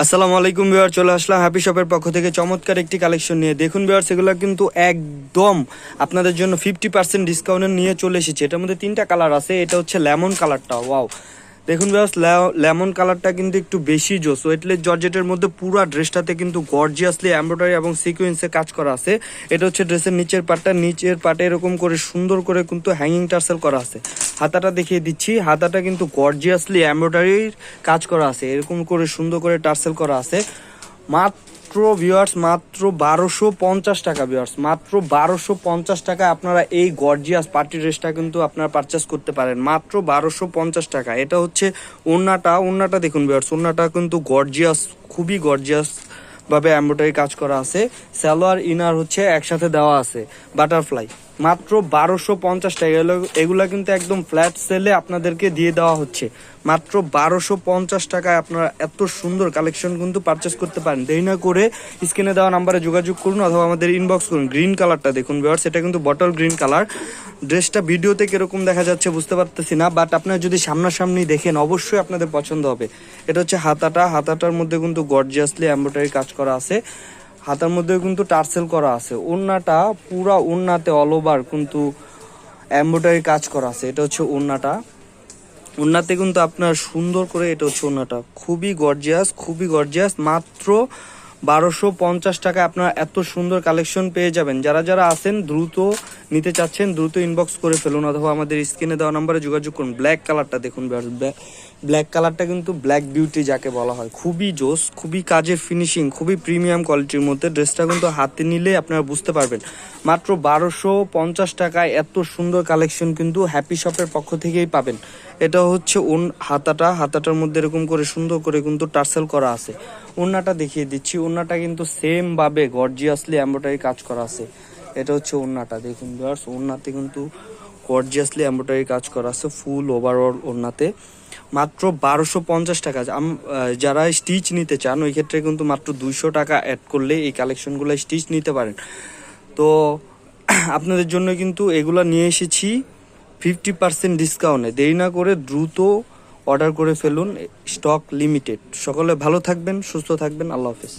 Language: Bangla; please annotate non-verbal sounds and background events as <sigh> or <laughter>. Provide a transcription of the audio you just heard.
আসসালামু আলাইকুম বিয়ার চলে আসলাম হ্যাপি শপের পক্ষ থেকে। চমৎকার একটি কালেকশন নিয়ে। দেখুন বিয়ার সেগুলো কিন্তু একদম আপনাদের জন্য ফিফটি পার্সেন্ট ডিসকাউন্টে নিয়ে চলে এসেছে। এটার মধ্যে তিনটা কালার আছে, এটা হচ্ছে লেমন কালারটা ওয়াও দেখুন বিয়ার্স লেমন কালারটা কিন্তু একটু বেশি জোস। ওয়েটলেস জর্জেটের মধ্যে পুরো ড্রেসটাতে কিন্তু গর্জিয়াসলি এমব্রয়ডারি এবং সিকোয়েন্সে কাজ করা আছে। এটা হচ্ছে ড্রেসের নিচের পাটটা নিচের পাটে এরকম করে সুন্দর করে কিন্তু হ্যাঙ্গিং টার্সেল করা আছে। হাতাটা দেখিয়ে দিচ্ছি। হাতাটা কিন্তু গর্জিয়াসলি এমব্রয়ডারির কাজ করা আছে। এরকম করে সুন্দর করে টার্সেল করা আছে। মাত্র ভিউয়ার্স মাত্র বারোশো পঞ্চাশ টাকা ভিউয়ার্স মাত্র বারোশো পঞ্চাশ টাকা আপনারা এই গর্জিয়াস পার্টি ড্রেসটা কিন্তু আপনারা পারচেস করতে পারেন। মাত্র বারোশো পঞ্চাশ টাকা। এটা হচ্ছে ওন্নাটা ওন্নাটা দেখুন ভিউয়ার্স ওন্নাটা কিন্তু গর্জিয়াস খুবই গর্জিয়াস ভাবে এমব্রয়ডারি কাজ করা আছে। সালোয়ার ইনার হচ্ছে একসাথে দেওয়া আছে। বাটারফ্লাই মাত্র বারোশো পঞ্চাশ টাকা। এগুলো- কিন্তু একদম ফ্ল্যাট সেলে আপনাদেরকে দিয়ে দেওয়া হচ্ছে। মাত্র বারোশো পঞ্চাশ টাকায় আপনারা এত সুন্দর কালেকশন কিন্তু পারচেস করতে পারেন। দেরি না করে স্ক্রিনে দেওয়া নাম্বারে যোগাযোগ করুন অথবা আমাদের ইনবক্স করুন। গ্রিন কালারটা দেখুন ভিউয়ার্স এটা কিন্তু বটল গ্রিন কালার ড্রেসটা ভিডিওতে কীরকম দেখা যাচ্ছে বুঝতে পারতেছি না বাট আপনারা যদি সামনাসামনি দেখেন অবশ্যই আপনাদের পছন্দ হবে। এটা হচ্ছে হাতাটা। হাতাটার মধ্যে কিন্তু গর্জিয়াসলি এমব্রয়ডারি কাজ করা আছে। হাতার মধ্যে কিন্তু টার্সেল করা আছে। ওড়নাটা পুরা ওড়নাতে অল ওভার কিন্তু এমব্রয়ডারি কাজ করা আছে। এটা হচ্ছে ওড়নাটা ওড়নাতে কিন্তু আপনার সুন্দর করে এটা হচ্ছে ওড়নাটা খুবই গর্জিয়াস খুবই গর্জিয়াস মাত্র বারোশো পঞ্চাশ টাকা আপনারা এত সুন্দর কালেকশন পেয়ে যাবেন। যারা যারা আছেন, দ্রুত নিতে চাচ্ছেন, দ্রুত ইনবক্স করে ফেলুন অথবা আমাদের স্ক্রিনে দেওয়া নাম্বারে যোগাযোগ করুন। ব্ল্যাক কালারটা দেখুন ব্ল্যাক কালারটা কিন্তু ব্ল্যাক বিউটি যাকে বলা হয়। খুবই জোস, খুবই কাজের ফিনিশিং খুবই প্রিমিয়াম কোয়ালিটির মধ্যে। ড্রেসটা কিন্তু হাতে নিলে আপনারা বুঝতে পারবেন। মাত্র বারোশো পঞ্চাশ টাকায় এত সুন্দর কালেকশন কিন্তু হ্যাপি শপের পক্ষ থেকেই পাবেন। এটা হচ্ছে ওন হাতাটা। হাতাটার মধ্যে এরকম করে সুন্দর করে কিন্তু টার্সেল করা আছে। ওন্নাটা দেখিয়ে দিচ্ছি। ওন্নাটা কিন্তু সেম ভাবে গর্জিয়াসলি এমব্রয়ডারি কাজ করা আছে। এটা হচ্ছে ওন্নাটা দেখুন ভিউয়ার্স ওন্নাতে কিন্তু গর্জিয়াসলি এমব্রয়ডারি কাজ করা আছে ফুল ওভারঅল ওন্নাতে মাত্র বারোশো পঞ্চাশ টাকা যারা স্টিচ নিতে চান, ওই ক্ষেত্রে কিন্তু মাত্র দুইশো টাকা অ্যাড করলে এই কালেকশনগুলো স্টিচ নিতে পারেন। তো <clears throat> আপনাদের জন্য কিন্তু এগুলা নিয়ে এসেছি ফিফটি পার্সেন্ট ডিসকাউন্টে দেরি না করে দ্রুত অর্ডার করে ফেলুন স্টক লিমিটেড। সকলে ভালো থাকবেন সুস্থ থাকবেন আল্লাহ হাফেজ।